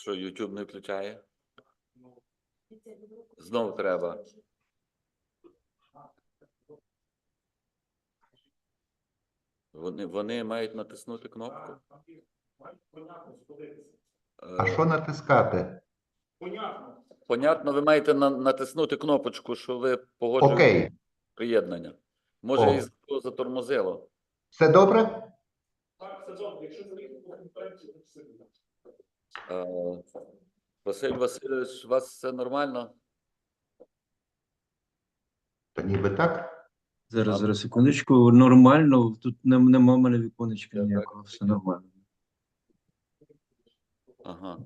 Що YouTube не включає? Знову треба. Вони, вони мають натиснути кнопку. А Е, що натискати? Понятно. Понятно, ви маєте на, натиснути кнопочку, що ви погоджуєте Окей, приєднання. Може, О. і з- затормозило. все добре? Так, це добре. Якщо заїхати по конференції, то все буде. Е, Василь Васильович, у вас все нормально? Та ніби так. Зараз, зараз, секундочку. Нормально, тут нем- нема в мене віконечка Так, ніякого, так. все нормально. Ага.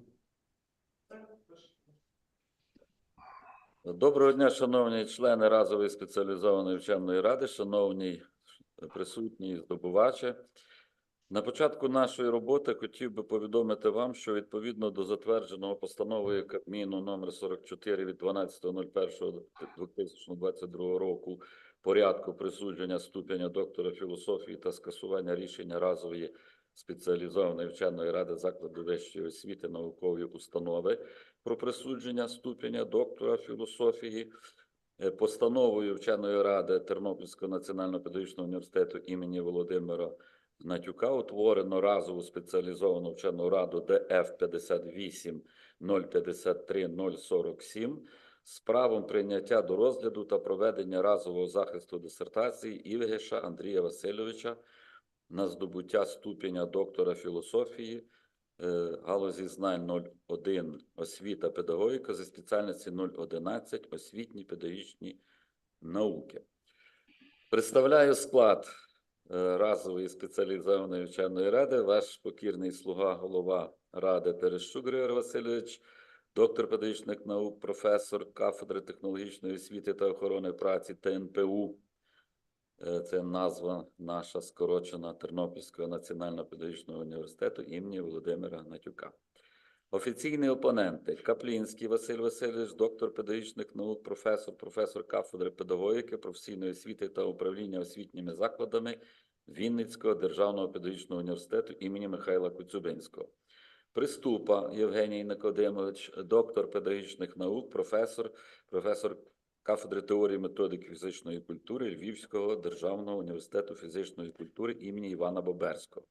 Доброго дня, шановні члени разової спеціалізованої вченої ради, шановні присутні і здобувачі. На початку нашої роботи хотів би повідомити вам, що відповідно до затвердженого постановою Кабміну номер 44 від 12.01.2022 року порядку присудження ступеня доктора філософії та скасування рішення разової спеціалізованої вченої ради закладу вищої освіти наукової установи про присудження ступеня доктора філософії е, постановою вченої ради Тернопільського національного педагогічного університету імені Володимира Гнатюка утворено разову спеціалізовану вчену раду ДФ 58 053 047 з правом прийняття до розгляду та проведення разового захисту дисертації Івгеша Андрія Васильовича на здобуття ступеня доктора філософії е, галузі знань 01 освіта педагогіка зі спеціальності 011 освітні педагогічні науки. Представляю склад разової спеціалізованої вченої ради. Ваш покірний слуга, голова ради Терещук Григорій Васильович, доктор педагогічних наук, професор кафедри технологічної освіти та охорони праці ТНПУ. Е, Це назва наша скорочена Тернопільського національного педагогічного університету імені Володимира Гнатюка. Офіційні опоненти Каплінський Василь Васильович, доктор педагогічних наук, професор, професор кафедри педагогіки, професійної освіти та управління освітніми закладами Вінницького державного педагогічного університету імені Михайла Коцюбинського. Приступа Євгеній Никодимович, доктор педагогічних наук, професор, професор кафедри теорії методики фізичної культури Львівського державного університету фізичної культури імені Івана Боберського.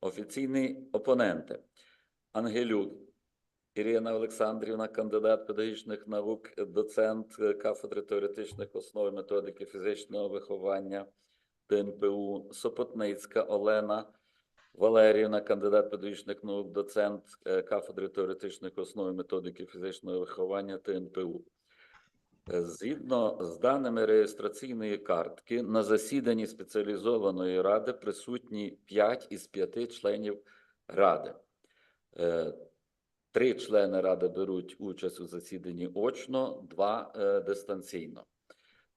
Офіційні опоненти Ангелюк Ірина Олександрівна, кандидат педагогічних наук, доцент кафедри теоретичних основ методики фізичного виховання ТНПУ, Сопотницька Олена Валеріївна, кандидат педагогічних наук, доцент е, кафедри теоретичних основ і методики фізичного виховання ТНПУ. Е, Згідно з даними реєстраційної картки, на засіданні спеціалізованої ради присутні 5 із 5 членів ради. Е, Три члени ради беруть участь у засіданні очно, два дистанційно.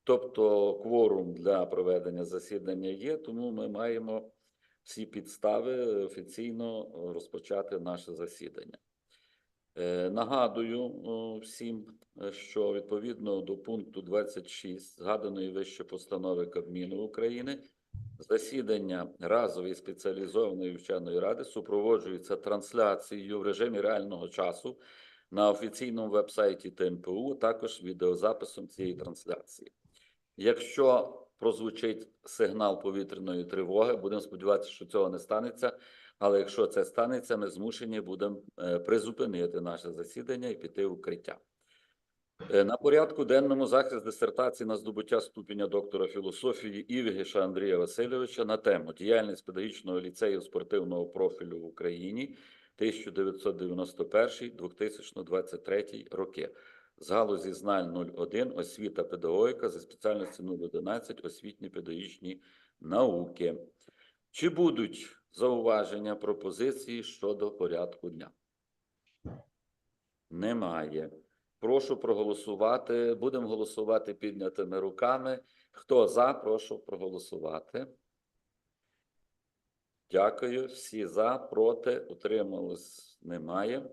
Тобто кворум для проведення засідання є, тому ми маємо всі підстави офіційно розпочати наше засідання. Е, Нагадую всім, що відповідно до пункту 26 згаданої вище постанови Кабміну України засідання разової спеціалізованої вченої ради супроводжується трансляцією в режимі реального часу на офіційному вебсайті ТНПУ, також відеозаписом цієї трансляції. Якщо прозвучить сигнал повітряної тривоги, будемо сподіватися, що цього не станеться. Але якщо це станеться, ми змушені будемо е, призупинити наше засідання і піти в укриття. Е, На порядку денному захист дисертації на здобуття ступеня доктора філософії Івгіша Андрія Васильовича на тему діяльність педагогічного ліцею спортивного профілю в Україні 1991-2023 роки. З галузі знань 01 освіта педагогіка за спеціальністю 011 освітні педагогічні науки. Чи будуть зауваження пропозиції щодо порядку дня? Немає. Прошу проголосувати. Будемо голосувати піднятими руками. Хто за, прошу проголосувати. Дякую. Всі за, проти, утрималось немає.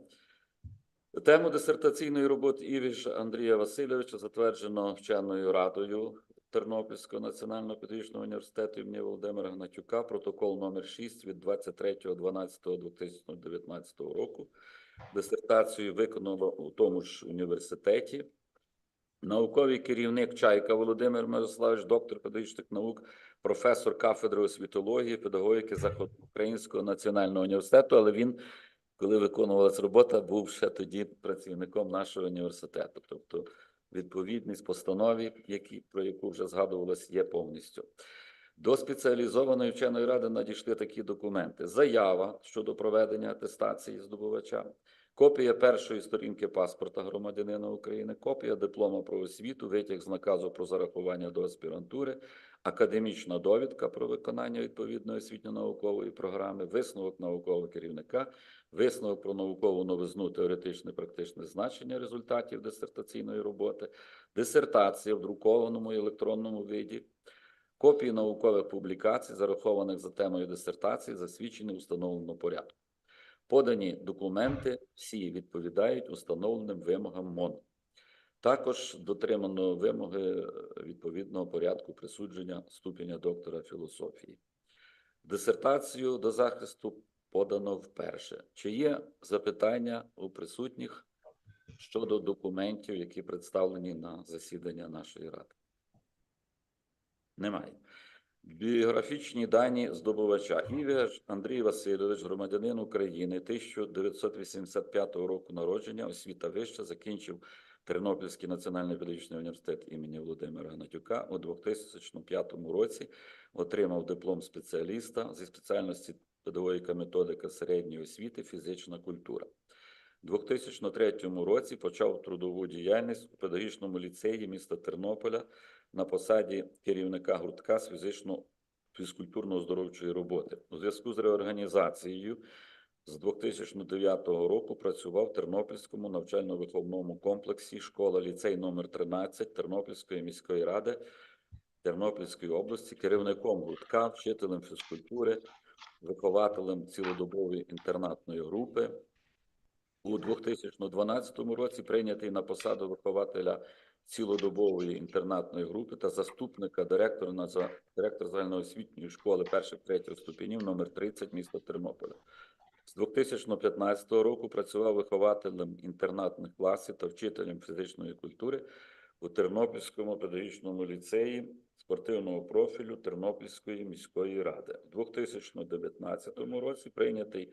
Тему дисертаційної роботи Івіш Андрія Васильовича затверджено вченою радою Тернопільського національного педагогічного університету імені Володимира Гнатюка, протокол номер 6 від 23.12.2019 року. Дисертацію виконала у тому ж університеті. Науковий керівник Чайка Володимир Мирославович, доктор педагогічних наук, професор кафедри освітології, педагогіки Західноукраїнського національного університету, але він, коли виконувалася робота, був ще тоді працівником нашого університету. Тобто відповідність постанові, які, про яку вже згадувалось, є повністю. До спеціалізованої вченої ради надійшли такі документи: заява щодо проведення атестації здобувача, копія першої сторінки паспорта громадянина України, копія диплома про освіту, витяг з наказу про зарахування до аспірантури, академічна довідка про виконання відповідної освітньо-наукової програми, висновок наукового керівника, висновок про наукову новизну, теоретичне практичне значення результатів дисертаційної роботи, дисертація в друкованому і електронному виді, копії наукових публікацій, зарахованих за темою дисертації, засвідчені в установленому порядку. Подані документи всі відповідають установленим вимогам МОН. Також дотримано вимоги е, відповідного порядку присудження ступеня доктора філософії. Дисертацію до захисту подано вперше. Чи є запитання у присутніх щодо документів, які представлені на засідання нашої ради? Немає. Біографічні дані здобувача. Івіаш Андрій Васильович, громадянин України, 1985 року народження, освіта вища, закінчив Тернопільський національний педагогічний університет імені Володимира Гнатюка у 2005 році. Отримав диплом спеціаліста зі спеціальності педагогіка методика середньої освіти, фізична культура. У 2003 році почав трудову діяльність у педагогічному ліцеї міста Тернополя на посаді керівника гуртка з фізично фізкультурно-оздоровчої роботи. У зв'язку з реорганізацією з 2009 року працював в Тернопільському навчально-виховному комплексі школа ліцей номер 13 Тернопільської міської ради Тернопільської області, керівником гуртка, вчителем фізкультури, вихователем цілодобової інтернатної групи. У 2012 році прийнятий на посаду вихователя цілодобової інтернатної групи та заступника директора на за директор загальноосвітньої школи перших третіх ступенів номер 30 міста Тернополя. З 2015 року працював вихователем інтернатних класів та вчителем фізичної культури у Тернопільському педагогічному ліцеї спортивного профілю Тернопільської міської ради. У 2019 році прийнятий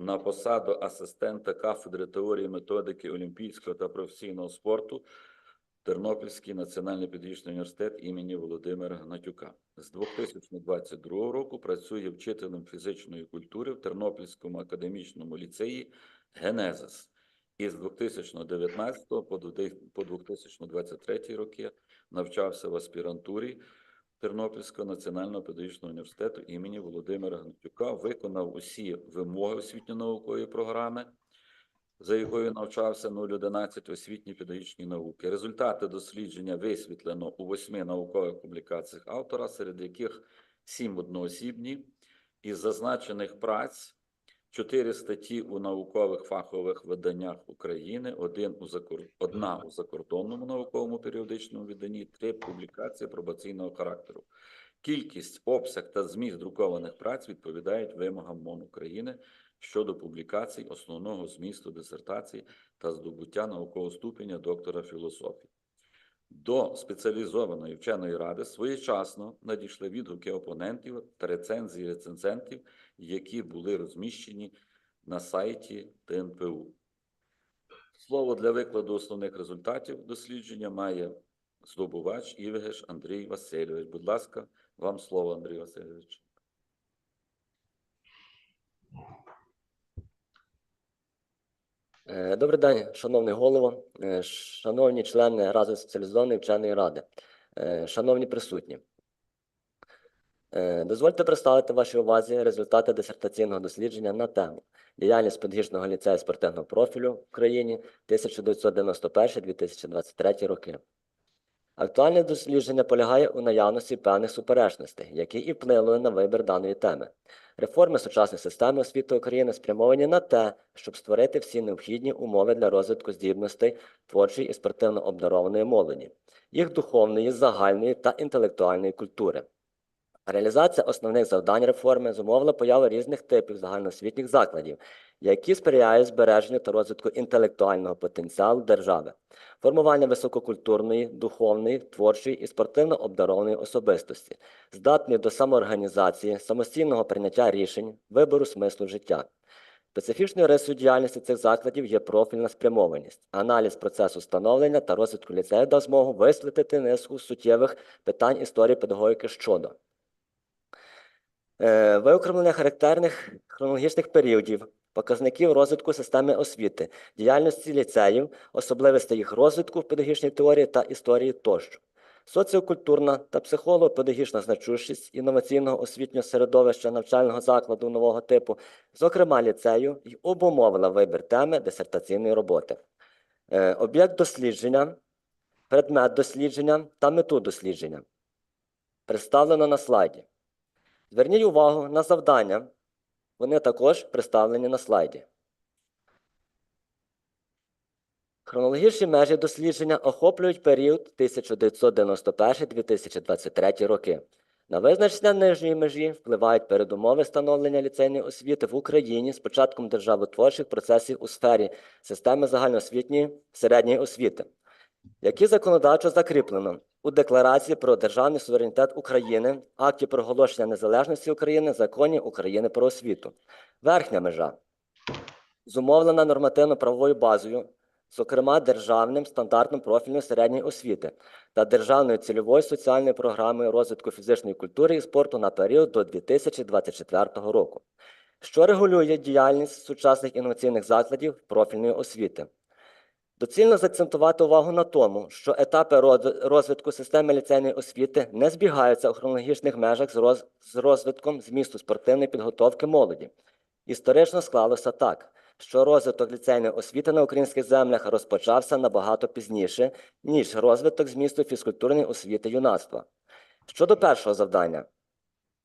на посаду асистента кафедри теорії методики олімпійського та професійного спорту Тернопільський національний педагогічний університет імені Володимира Гнатюка. З 2022 року працює вчителем фізичної культури в Тернопільському академічному ліцеї Генезис. І з 2019 по дводи- по 2023 роки навчався в аспірантурі Тернопільського національного педагогічного університету імені Володимира Гнатюка, виконав усі вимоги освітньо-наукової програми, за якою навчався 011 освітні педагогічні науки. Результати дослідження висвітлено у восьми наукових публікаціях автора, серед яких сім одноосібні. Із зазначених праць чотири статті у наукових фахових виданнях України, один у закор... одна у закордонному науковому періодичному виданні, три публікації пробаційного характеру. Кількість, обсяг та зміст друкованих праць відповідають вимогам МОН України щодо публікацій основного змісту дисертації та здобуття наукового ступеня доктора філософії. До спеціалізованої вченої ради своєчасно надійшли відгуки опонентів та рецензії рецензентів, які були розміщені на сайті ТНПУ. Слово для викладу основних результатів дослідження має здобувач Івгеш Андрій Васильович. Будь ласка, вам слово, Андрій Васильович. Е, Добрий день, шановний голово, е, шановні члени Разом спеціалізованої вченої ради, е, шановні присутні. Дозвольте представити вашій увазі результати дисертаційного дослідження на тему діяльність педагогічного ліцею спортивного профілю в Україні 1991-2023 роки. Актуальне дослідження полягає у наявності певних суперечностей, які і вплинули на вибір даної теми. Реформи сучасної системи освіти України спрямовані на те, щоб створити всі необхідні умови для розвитку здібностей творчої і спортивно обдарованої молоді, їх духовної, загальної та інтелектуальної культури. Реалізація основних завдань реформи зумовила появу різних типів загальноосвітніх закладів, які сприяють збереженню та розвитку інтелектуального потенціалу держави, формування висококультурної, духовної, творчої і спортивно обдарованої особистості, здатної до самоорганізації, самостійного прийняття рішень, вибору смислу життя. Специфічною рисою діяльності цих закладів є профільна спрямованість. Аналіз процесу становлення та розвитку ліцею дав змогу висвітлити низку суттєвих питань історії педагогіки щодо виокремлення характерних хронологічних періодів, показників розвитку системи освіти, діяльності ліцеїв, особливостей їх розвитку в педагогічній теорії та історії тощо. Соціокультурна та психолого-педагогічна значущість інноваційного освітнього середовища навчального закладу нового типу, зокрема ліцею, й обумовила вибір теми дисертаційної роботи. Е, Об'єкт дослідження, предмет дослідження та мету дослідження представлено на слайді. Зверніть увагу на завдання. Вони також представлені на слайді. Хронологічні межі дослідження охоплюють період 1991-2023 роки. На визначення нижньої межі впливають передумови становлення ліцейної освіти в Україні з початком державотворчих процесів у сфері системи загальноосвітньої середньої освіти, які законодавчо закріплено у Декларації про державний суверенітет України, акті проголошення незалежності України, законі України про освіту. Верхня межа зумовлена нормативно-правовою базою, зокрема державним стандартом профільної середньої освіти та державною цільовою соціальною програмою розвитку фізичної культури і спорту на період до 2024 року, що регулює діяльність сучасних інноваційних закладів профільної освіти. Доцільно закцентувати увагу на тому, що етапи розвитку системи ліцейної освіти не збігаються у хронологічних межах з розвитком змісту спортивної підготовки молоді. Історично склалося так, що розвиток ліцейної освіти на українських землях розпочався набагато пізніше, ніж розвиток змісту фізкультурної освіти юнацтва. Щодо першого завдання,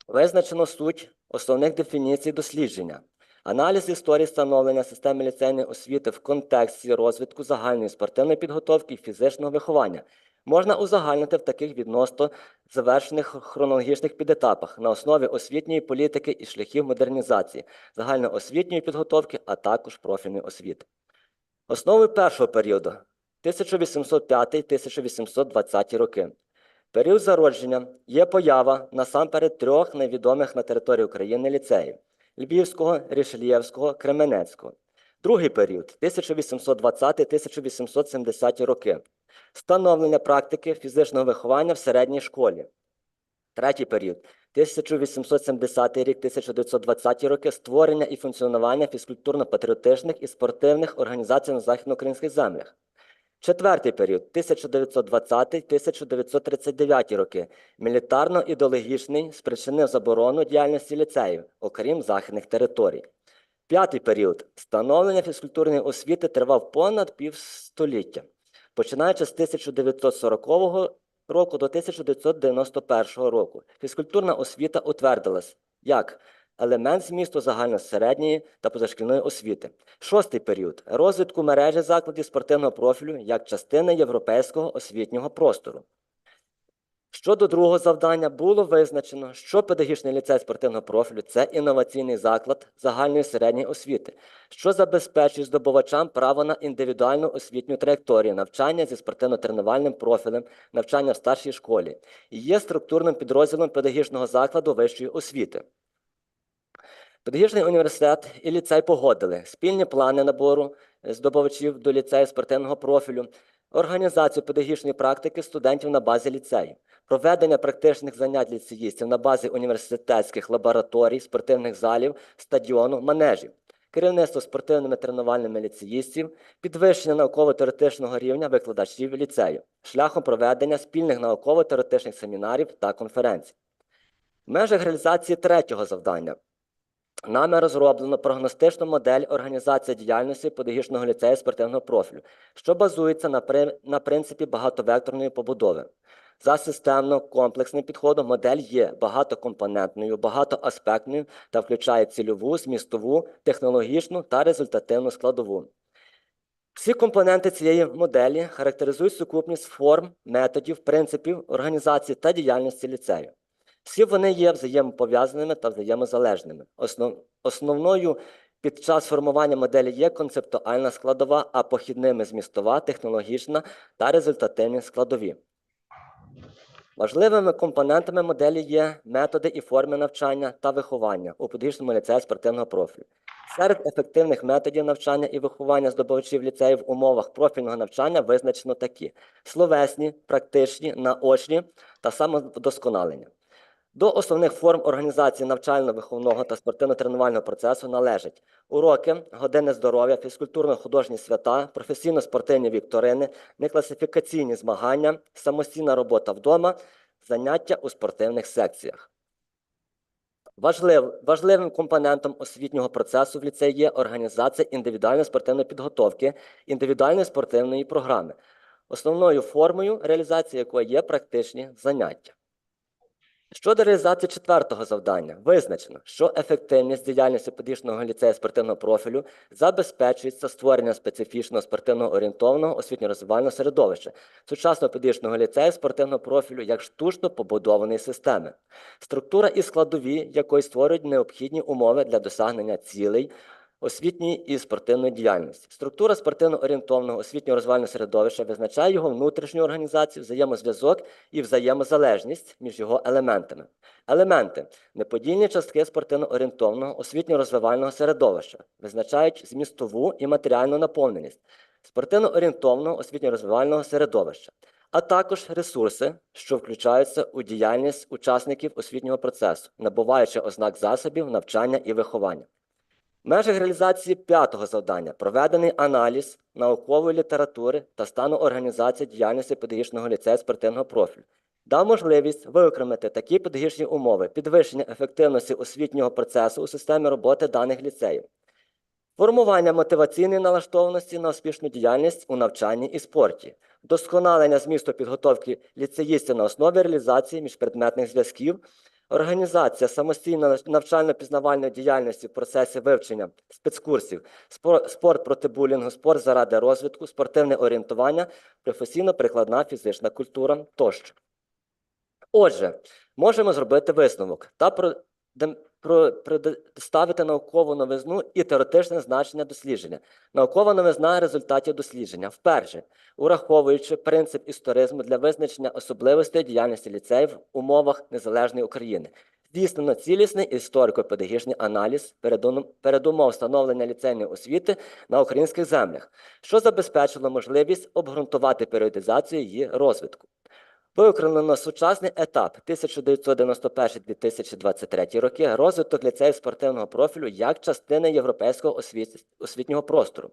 визначено суть основних дефініцій дослідження. Аналіз історії становлення системи ліцейної освіти в контексті розвитку загальної спортивної підготовки і фізичного виховання можна узагальнити в таких відносно завершених хронологічних підетапах на основі освітньої політики і шляхів модернізації, загальноосвітньої підготовки, а також профільної освіти. Основою першого періоду 1805-1820 роки. Період зародження є поява насамперед трьох найвідомих на території України ліцеїв Львівського, Рішельєвського, Кременецького. Другий період 1820-1870 роки. Становлення практики фізичного виховання в середній школі. Третій період 1870 рік, 1920 роки створення і функціонування фізкультурно-патріотичних і спортивних організацій на західноукраїнських землях. Четвертий період 1920-1939 роки. Мілітарно-ідеологічний спричинив заборону діяльності ліцеїв, окрім західних територій. П'ятий період становлення фізкультурної освіти тривав понад півстоліття, починаючи з 1940 року до 1991 року. Фізкультурна освіта утвердилась як елемент змісту загальносередньої та позашкільної освіти. Шостий період розвитку мережі закладів спортивного профілю як частини європейського освітнього простору. Щодо другого завдання було визначено, що педагогічний ліцей спортивного профілю це інноваційний заклад загальної середньої освіти, що забезпечує здобувачам право на індивідуальну освітню траєкторію, навчання зі спортивно-тренувальним профілем, навчання в старшій школі і є структурним підрозділом педагогічного закладу вищої освіти. Педагогічний університет і ліцей погодили спільні плани набору е, здобувачів до ліцею спортивного профілю, організацію педагогічної практики студентів на базі ліцею, проведення практичних занять ліцеїстів на базі університетських лабораторій, спортивних залів, стадіону, манежів, керівництво спортивними тренувальними ліцеїстів, підвищення науково-теоретичного рівня викладачів ліцею, шляхом проведення спільних науково-теоретичних семінарів та конференцій. В межах реалізації третього завдання Нами розроблено прогностичну модель організації діяльності педагогічного ліцею спортивного профілю, що базується на, при... на принципі багатовекторної побудови. За системно-комплексним підходом модель є багатокомпонентною, багатоаспектною та включає цільову, змістову, технологічну та результативну складову. Всі компоненти цієї моделі характеризують сукупність форм, методів, принципів організації та діяльності ліцею. Всі вони є взаємопов'язаними та взаємозалежними. Основ, основною під час формування моделі є концептуальна складова, а похідними змістова, технологічна та результативні складові. Важливими компонентами моделі є методи і форми навчання та виховання у педагогічному ліцеї спортивного профілю. Серед ефективних методів навчання і виховання здобувачів ліцею в умовах профільного навчання визначено такі: словесні, практичні, наочні та самовдосконалення. До основних форм організації навчально-виховного та спортивно-тренувального процесу належать уроки, години здоров'я, фізкультурно-художні свята, професійно-спортивні вікторини, некласифікаційні змагання, самостійна робота вдома, заняття у спортивних секціях. Важлив, важливим компонентом освітнього процесу в ліцеї є організація індивідуальної спортивної підготовки, індивідуальної спортивної програми, основною формою реалізації якої є практичні заняття. Щодо реалізації четвертого завдання, визначено, що ефективність діяльності педагогічного ліцею спортивного профілю забезпечується створенням специфічного спортивно орієнтованого освітньо-розвивального середовища сучасного педагогічного ліцею спортивного профілю як штучно побудованої системи, структура і складові якої створюють необхідні умови для досягнення цілей освітньої і спортивної діяльності. Структура спортивно-орієнтованого освітньо-розвивального середовища визначає його внутрішню організацію, взаємозв'язок і взаємозалежність між його елементами. Елементи неподільні частки спортивно-орієнтованого освітньо-розвивального середовища визначають змістову і матеріальну наповненість спортивно-орієнтованого освітньо-розвивального середовища, а також ресурси, що включаються у діяльність учасників освітнього процесу, набуваючи ознак засобів навчання і виховання. В межах реалізації п'ятого завдання проведений аналіз наукової літератури та стану організації діяльності педагогічного ліцею спортивного профілю. Дав можливість виокремити такі педагогічні умови підвищення ефективності освітнього процесу у системі роботи даних ліцеїв, формування мотиваційної налаштованості на успішну діяльність у навчанні і спорті, вдосконалення змісту підготовки ліцеїстів на основі реалізації міжпредметних зв'язків, Організація самостійно навчально-пізнавальної діяльності в процесі вивчення спецкурсів, спор- спорт проти булінгу, спорт заради розвитку, спортивне орієнтування, професійно-прикладна фізична культура тощо. Отже, можемо зробити висновок та про, представити наукову новизну і теоретичне значення дослідження. Наукова новизна результатів дослідження. Вперше, ураховуючи принцип історизму для визначення особливостей діяльності ліцеїв в умовах незалежної України. Здійснено цілісний історико-педагогічний аналіз передум- передумов встановлення ліцейної освіти на українських землях, що забезпечило можливість обґрунтувати періодизацію її розвитку. Виокремлено сучасний етап 1991-2023 роки розвиток ліцеїв спортивного профілю як частини європейського освіт- освітнього простору.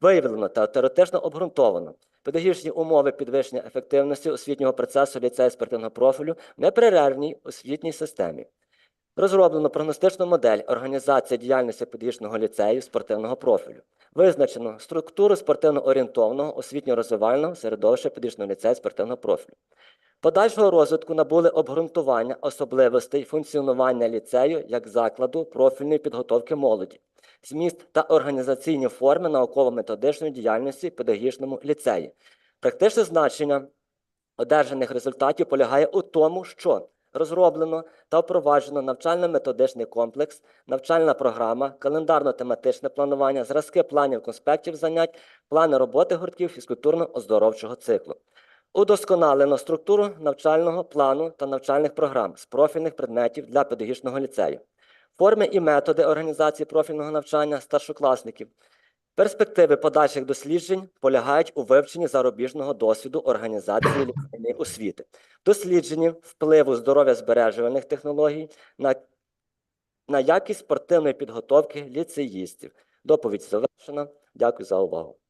Виявлено та теоретично обґрунтовано педагогічні умови підвищення ефективності освітнього процесу ліцею спортивного профілю в непрервній освітній системі. Розроблено прогностичну модель організації діяльності педагогічного ліцею спортивного профілю. Визначено структуру спортивно-орієнтованого освітньо-розвивального середовища педагогічного ліцею спортивного профілю. Подальшого розвитку набули обґрунтування особливостей функціонування ліцею як закладу профільної підготовки молоді, зміст та організаційні форми науково-методичної діяльності педагогічному ліцеї. Практичне значення одержаних результатів полягає у тому, що розроблено та впроваджено навчально-методичний комплекс, навчальна програма, календарно-тематичне планування, зразки планів конспектів занять, плани роботи гуртків фізкультурно-оздоровчого циклу. Удосконалено структуру навчального плану та навчальних програм з профільних предметів для педагогічного ліцею, форми і методи організації профільного навчання старшокласників. Перспективи подальших досліджень полягають у вивченні зарубіжного досвіду організації ліцейної освіти, дослідженні впливу здоров'я збережувальних технологій на, на якість спортивної підготовки ліцеїстів. Доповідь завершена. Дякую за увагу.